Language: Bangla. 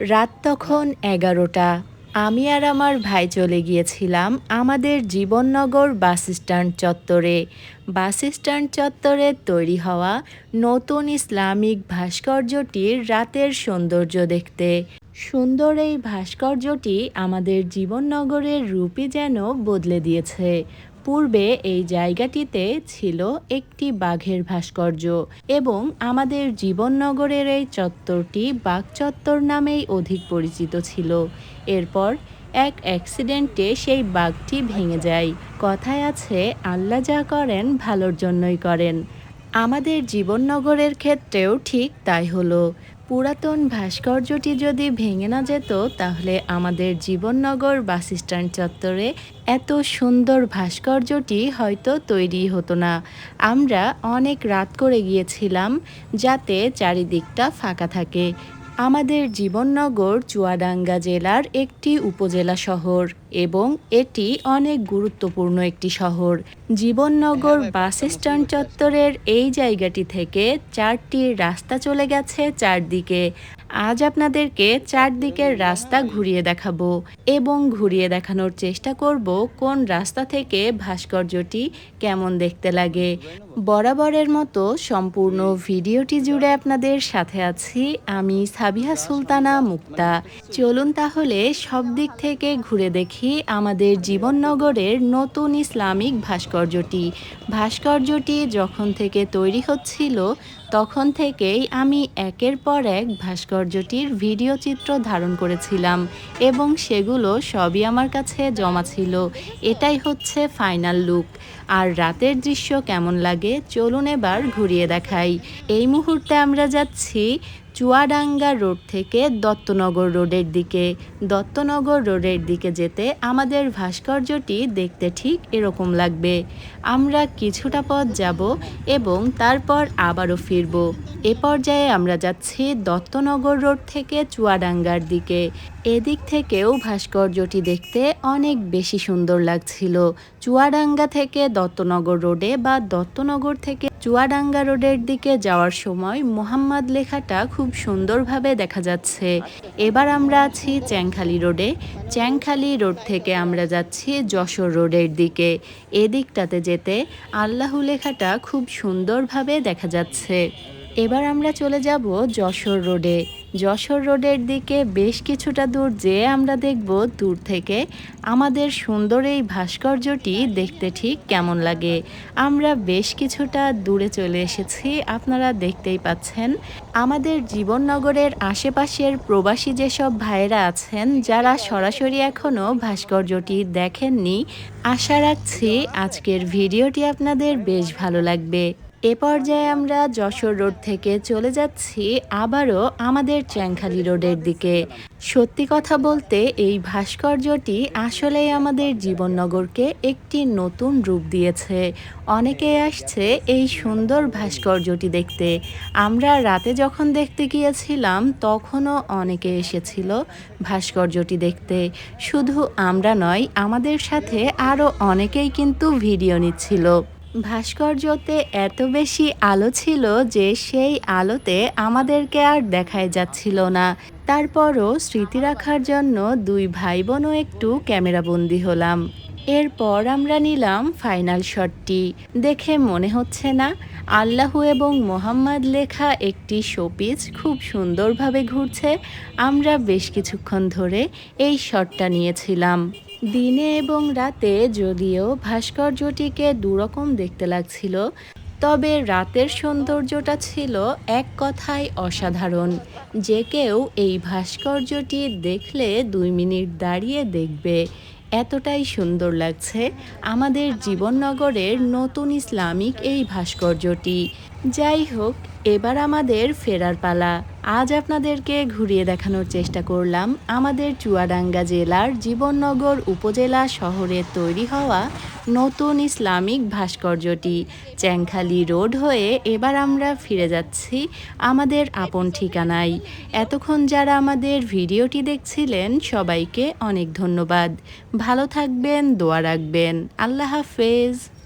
রাত তখন এগারোটা। আমি আর আমার ভাই চলে গিয়েছিলাম আমাদের জীবননগর বাস স্ট্যান্ড চত্বরে। বাস স্ট্যান্ড চত্বরে তৈরি হওয়া নতুন ইসলামিক ভাস্কর্যটির রাতের সৌন্দর্য দেখতে। সুন্দর এই ভাস্কর্যটি আমাদের জীবননগরের রূপই যেন বদলে দিয়েছে। পূর্বে এই জায়গাটিতে ছিল একটি বাঘের ভাস্কর্য এবং আমাদের জীবননগরের এই চত্বরটি বাঘ চত্বর নামেই অধিক পরিচিত ছিল। এরপর এক অ্যাক্সিডেন্টে সেই বাঘটি ভেঙে যায়। কথায় আছে, আল্লাহ যা করেন, ভালোর জন্যই করেন। আমাদের জীবননগরের ক্ষেত্রেও ঠিক তাই হলো। পুরাতন ভাস্কর্যটি যদি ভেঙে না যেত, তাহলে আমাদের জীবননগর বাস স্ট্যান্ড চত্বরে এত সুন্দর ভাস্কর্যটি হয়তো তৈরি হতো না। আমরা অনেক রাত করে গিয়েছিলাম, যাতে চারিদিকটা ফাঁকা থাকে। আমাদের জীবননগর চুয়াডাঙ্গা জেলার একটি উপজেলা শহর। এবং এটি অনেক গুরুত্বপূর্ণ একটি শহর। জীবননগর বাস স্ট্যান্ড চত্বরের এই জায়গাটি থেকে চারটি রাস্তা চলে গেছে চারদিকে। আজ আপনাদেরকে চারদিকের রাস্তা ঘুরিয়ে দেখাবো এবং ঘুরিয়ে দেখানোর চেষ্টা করব কোন রাস্তা থেকে ভাস্কর্যটি কেমন দেখতে লাগে। বরাবরের মতো সম্পূর্ণ ভিডিওটি জুড়ে আপনাদের সাথে আছি আমি সাবিহা সুলতানা মুক্তা। চলুন তাহলে সব দিক থেকে ঘুরে দেখি। আমাদের জীবননগরের নতুন ইসলামিক ভাস্কর্যটি। ভাস্কর্যটি যখন থেকে তৈরি হচ্ছিল, তখন থেকেই আমি একের পর এক ভাস্কর্যটির ভিডিও চিত্র ধারণ করেছিলাম এবং সেগুলো সবই আমার কাছে জমা ছিল। এটাই হচ্ছে ফাইনাল লুক। আর রাতের দৃশ্য কেমন লাগে চলুন এবার ঘুরিয়ে দেখাই। এই মুহূর্তে আমরা যাচ্ছি চুয়াডাঙ্গা রোড থেকে দত্তনগর রোডের দিকে। দত্তনগর রোডের দিকে যেতে আমাদের ভাস্কর্যটি দেখতে ঠিক এরকম লাগবে। আমরা কিছুটা পথ যাব এবং তারপর আবারও ফিরব। এ পর্যায়ে আমরা যাচ্ছি দত্তনগর রোড থেকে চুয়াডাঙ্গার দিকে। এদিক থেকেও ভাস্কর্যটি দেখতে অনেক বেশি সুন্দর লাগছিল। চুয়াডাঙ্গা থেকে দত্তনগর রোডে বা দত্তনগর থেকে চুয়াডাঙ্গা রোডের দিকে যাওয়ার সময় মোহাম্মদ লেখাটা খুব সুন্দরভাবে দেখা যাচ্ছে। এবার আমরা আছি চ্যাংখালি রোডে। চ্যাংখালি রোড থেকে আমরা যাচ্ছি যশোর রোডের দিকে। এদিকটাতে যেতে আল্লাহ লেখাটা খুব সুন্দরভাবে দেখা যাচ্ছে। এবার আমরা চলে যাব যশোর রোডে। যশোর রোডের দিকে বেশ কিছুটা দূর যেয়ে আমরা দেখব দূর থেকে আমাদের সুন্দর এই ভাস্কর্যটি দেখতে ঠিক কেমন লাগে। আমরা বেশ কিছুটা দূরে চলে এসেছি, আপনারা দেখতেই পাচ্ছেন। আমাদের জীবননগরের আশেপাশের প্রবাসী যেসব ভাইয়েরা আছেন, যারা সরাসরি এখনও ভাস্কর্যটি দেখেননি, আশা রাখছি আজকের ভিডিওটি আপনাদের বেশ ভালো লাগবে। এ পর্যায়ে আমরা যশোর রোড থেকে চলে যাচ্ছি আবারও আমাদের চ্যাংখালি রোডের দিকে। সত্যি কথা বলতে এই ভাস্কর্যটি আসলেই আমাদের জীবননগরকে একটি নতুন রূপ দিয়েছে। অনেকে আসছে এই সুন্দর ভাস্কর্যটি দেখতে। আমরা রাতে যখন দেখতে গিয়েছিলাম, তখনও অনেকে এসেছিল ভাস্কর্যটি দেখতে। শুধু আমরা নয়, আমাদের সাথে আরও অনেকেই কিন্তু ভিডিও নিচ্ছিল। ভাস্কর্যতে এত বেশি আলো ছিল যে সেই আলোতে আমাদেরকে আর দেখাই যাচ্ছিল না। তারপরও স্মৃতি রাখার জন্য দুই ভাই বোনও একটু ক্যামেরাবন্দি হলাম। এরপর আমরা নিলাম ফাইনাল শটটি। দেখে মনে হচ্ছে না, আল্লাহু এবং মোহাম্মদ লেখা একটি শোপিস খুব সুন্দরভাবে ঘুরছে। আমরা বেশ কিছুক্ষণ ধরে এই শটটা নিয়েছিলাম। দিনে এবং রাতে যদিও ভাস্কর্যটিকে দুরকম দেখতে লাগছিল, তবে রাতের সৌন্দর্যটা ছিল এক কথায় অসাধারণ। যে কেউ এই ভাস্কর্যটি দেখলে দুই মিনিট দাঁড়িয়ে দেখবে। এতটাই সুন্দর লাগছে আমাদের জীবননগরের নতুন ইসলামিক এই ভাস্কর্যটি। যাই হোক, এবার আমাদের ফেরার পালা। আজ আপনাদেরকে ঘুরিয়ে দেখানোর চেষ্টা করলাম আমাদের চুয়াডাঙ্গা জেলার জীবননগর উপজেলা শহরে তৈরি হওয়া নতুন ইসলামিক ভাস্কর্যটি চ্যাংখালি রোড হয়ে এবার আমরা ফিরে যাচ্ছি আমাদের আপন ঠিকানায়। এতক্ষণ যারা আমাদের ভিডিওটি দেখছিলেন, সবাইকে অনেক ধন্যবাদ। ভালো থাকবেন, দোয়া রাখবেন। আল্লাহ হাফেজ।